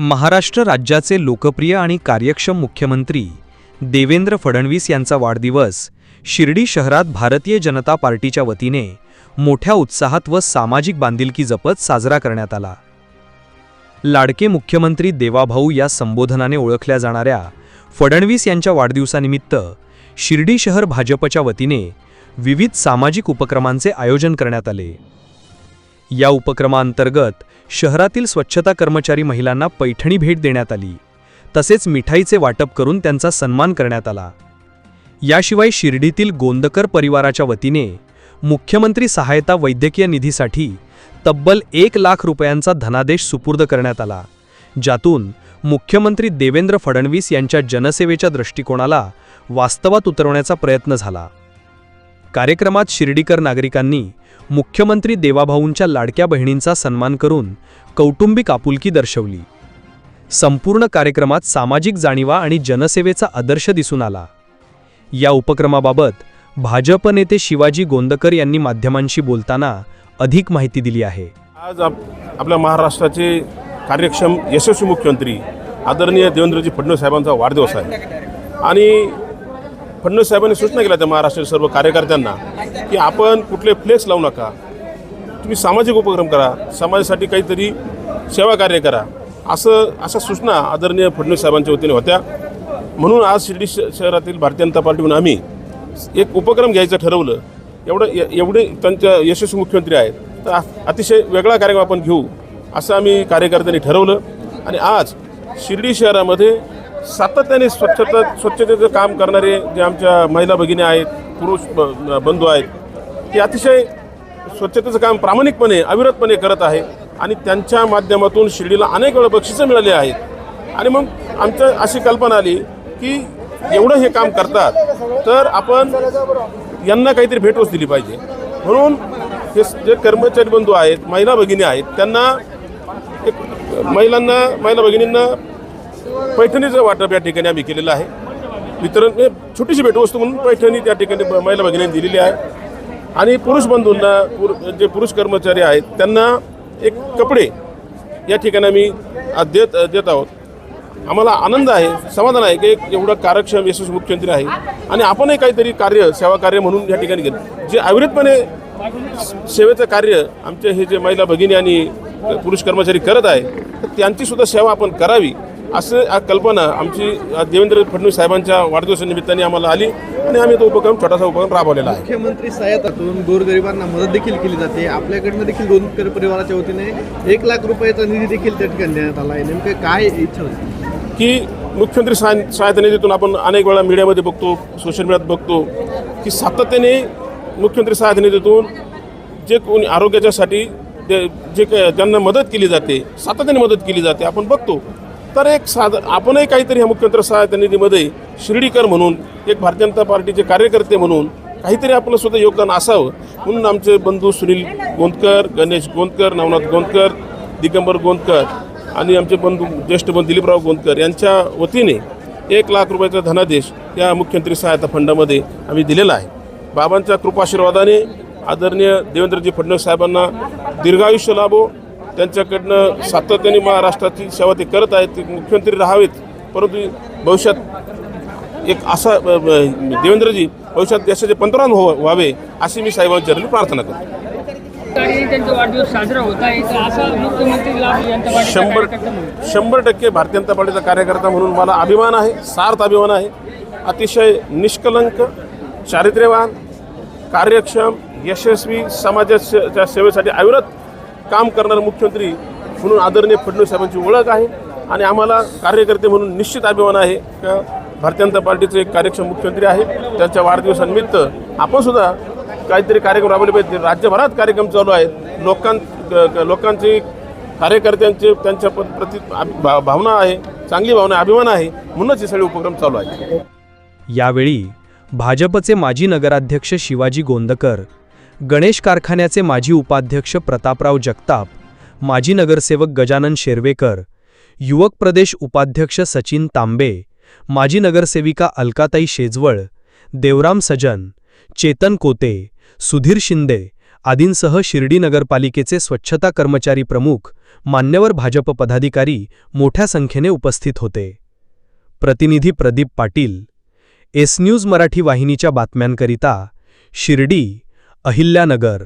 महाराष्ट्र राज्याचे लोकप्रिय आणि कार्यक्षम मुख्यमंत्री देवेंद्र फडणवीस यांचा वाढदिवस शिर्डी शहरात भारतीय जनता पार्टीच्या वतीने मोठ्या उत्साहात व सामाजिक बांधिलकी जपत साजरा करण्यात आला. लाडके मुख्यमंत्री देवाभाऊ या संबोधनाने ओळखल्या जाणाऱ्या फडणवीस यांच्या वाढदिवसानिमित्त शिर्डी शहर भाजपच्या वतीने विविध सामाजिक उपक्रमांचे आयोजन करण्यात आले. या उपक्रमाअंतर्गत शहरातील स्वच्छता कर्मचारी महिलांना पैठणी भेट देण्यात आली. तसेच मिठाईचे वाटप करून त्यांचा सन्मान करण्यात आला. याशिवाय शिर्डीतील गोंदकर परिवाराच्या वतीने मुख्यमंत्री सहायता वैद्यकीय निधीसाठी तब्बल एक लाख रुपयांचा धनादेश सुपूर्द करण्यात आला. ज्यातून मुख्यमंत्री देवेंद्र फडणवीस यांच्या जनसेवेच्या दृष्टिकोनाला वास्तवात उतरवण्याचा प्रयत्न झाला. कार्यक्रमात शिर्डीकर नागरिकांनी मुख्यमंत्री देवाभाऊंच्या लाडक्या बहिणींचा सन्मान करून कौटुंबिक आपुलकी दर्शवली. संपूर्ण कार्यक्रमात सामाजिक जाणीवा आणि जनसेवेचा आदर्श दिसून आला. या उपक्रमाबाबत भाजप नेते शिवाजी गोंदकर यांनी माध्यमांशी बोलताना अधिक माहिती दिली आहे. आज आप आपल्या महाराष्ट्राचे कार्यक्षम यशस्वी मुख्यमंत्री आदरणीय देवेंद्रजी फडणवीस साहेबांचा वाढदिवस आहे. आणि फडणवीस साहेबांनी सूचना केल्या त्या महाराष्ट्रातील सर्व कार्यकर्त्यांना की आपण कुठले फ्लेक्स लावू नका. तुम्ही सामाजिक उपक्रम करा समाजासाठी काहीतरी सेवा कार्य करा. असं अशा सूचना आदरणीय फडणवीस साहेबांच्या वतीने होत्या. म्हणून आज शिर्डी श शहरातील भारतीय जनता पार्टीहून आम्ही एक उपक्रम घ्यायचं ठरवलं. एवढं एवढे त्यांच्या यशस्वी मुख्यमंत्री आहेत. तर अतिशय वेगळा कार्यक्रम आपण घेऊ असं आम्ही कार्यकर्त्यांनी ठरवलं. आणि आज शिर्डी शहरामध्ये सातत्याने स्वच्छता स्वच्छतेचं काम करणारे जे आमच्या महिला भगिनी आहेत पुरुष ब- बंधू आहेत. ते अतिशय स्वच्छतेचं काम प्रामाणिकपणे अविरतपणे करत आहे आणि त्यांच्या माध्यमातून शिर्डीला अनेक वेळा बक्षिसं मिळाली आहेत. आणि मग आमच्या अशी कल्पना आली की एवढं हे काम करतात तर आपण यांना काहीतरी भेटवच दिली पाहिजे. म्हणून हे जे कर्मचारी बंधू आहेत महिला भगिनी आहेत त्यांना एक महिलांना महिला भगिनींना पैठणीचं वाटप या ठिकाणी आम्ही केलेलं आहे. वितरण म्हणजे छोटीशी भेटवस्तू म्हणून पैठणी त्या ठिकाणी महिला भगिनींनी दिलेली आहे. आणि पुरुष बंधूंना पुर जे पुरुष कर्मचारी आहेत त्यांना एक कपडे या ठिकाणी आम्ही देत देत आहोत. आम्हाला आनंद आहे समाधान आहे की एक एवढं कार्यक्षम यशस्वी मुख्यमंत्री आहे. आणि आपणही काहीतरी कार्य सेवा कार्य म्हणून या ठिकाणी केलं जे अविरतपणे सेवेचं कार्य आमचे हे जे महिला भगिनी आणि पुरुष कर्मचारी करत आहे तर त्यांची सुद्धा सेवा आपण करावी. असं कल्पना आमची देवेंद्र फडणवीस साहेबांच्या वाढदिवसानिमित्ताने आम्हाला आली आणि आम्ही तो उपक्रम छोटासा उपक्रम राबवलेला आहे. मुख्यमंत्री सहायतातून गोरगरिबांना मदत देखील केली जाते. आपल्याकडनं देखील गोंदकर परिवाराच्या वतीने एक लाख रुपयाचा निधी देखील त्या ठिकाणी देण्यात आला आहे. नेमकं काय इच्छा होती? की मुख्यमंत्री सहाय सहायता निधीतून आपण अनेक वेळा मीडियामध्ये बघतो सोशल मीडियात बघतो की सातत्याने मुख्यमंत्री सहायता निधीतून जे कोणी आरोग्याच्यासाठी जे त्यांना मदत केली जाते सातत्याने मदत केली जाते आपण बघतो. तर एक साध आपणही काहीतरी ह्या मुख्यमंत्री सहायता निधीमध्ये शिर्डीकर म्हणून एक भारतीय जनता पार्टीचे कार्यकर्ते म्हणून काहीतरी आपलं सुद्धा योगदान असावं. म्हणून आमचे बंधू सुनील गोंदकर गणेश गोंदकर नवनाथ गोंदकर दिगंबर गोंदकर आणि आमचे बंधू ज्येष्ठ बंधू दिलीपराव गोंदकर यांच्या वतीने एक लाख रुपयाचा धनादेश या मुख्यमंत्री सहायता फंडामध्ये आम्ही दिलेला आहे. बाबांच्या कृपाशीर्वादाने आदरणीय देवेंद्रजी फडणवीस साहेबांना दीर्घायुष्य लाभो. त्यांच्याकडनं सातत्याने महाराष्ट्राची सेवा ते करत आहेत ते मुख्यमंत्री राहावेत. परंतु भविष्यात एक असा देवेंद्रजी भविष्यात देशाचे पंतप्रधान हो व्हावे अशी मी साहेबांच्या चरणी प्रार्थना करतो. शंभर शंभर टक्के भारतीय जनता पार्टीचा कार्यकर्ता म्हणून मला अभिमान आहे सार्थ अभिमान आहे. अतिशय निष्कलंक चारित्र्यवान कार्यक्षम यशस्वी समाजाच्या सेवेसाठी अविरत काम करणारा मुख्यमंत्री म्हणून आदरणीय फडणवीस साहेबांची ओळख आहे. आणि आम्हाला कार्यकर्ते म्हणून निश्चित अभिमान आहे का भारतीय जनता पार्टीचे एक कार्यक्षम मुख्यमंत्री आहे. त्यांच्या वाढदिवसानिमित्त आपण सुद्धा काहीतरी कार्यक्रम राबवले पाहिजे. राज्यभरात कार्यक्रम चालू आहेत. लोकां लोकांचे कार्यकर्त्यांचे त्यांच्या प- प्रति भा- भावना आहे. चांगली भावना अभिमान आहे. म्हणूनच हे सगळे उपक्रम चालू आहेत. यावेळी भाजपचे माजी नगराध्यक्ष शिवाजी गोंदकर गणेश कारखान्याचे माजी उपाध्यक्ष प्रतापराव जगताप माजी नगरसेवक गजानन शेरवेकर युवक प्रदेश उपाध्यक्ष सचिन तांबे माजी नगरसेविका अलकाताई शेजवळ देवराम सजन चेतन कोते सुधीर शिंदे आदींसह शिर्डी नगरपालिकेचे स्वच्छता कर्मचारी प्रमुख मान्यवर भाजप पदाधिकारी मोठ्या संख्येने उपस्थित होते. प्रतिनिधी प्रदीप पाटील एस न्यूज मराठी वाहिनीच्या बातम्यांकरिता शिर्डी अहिल्यानगर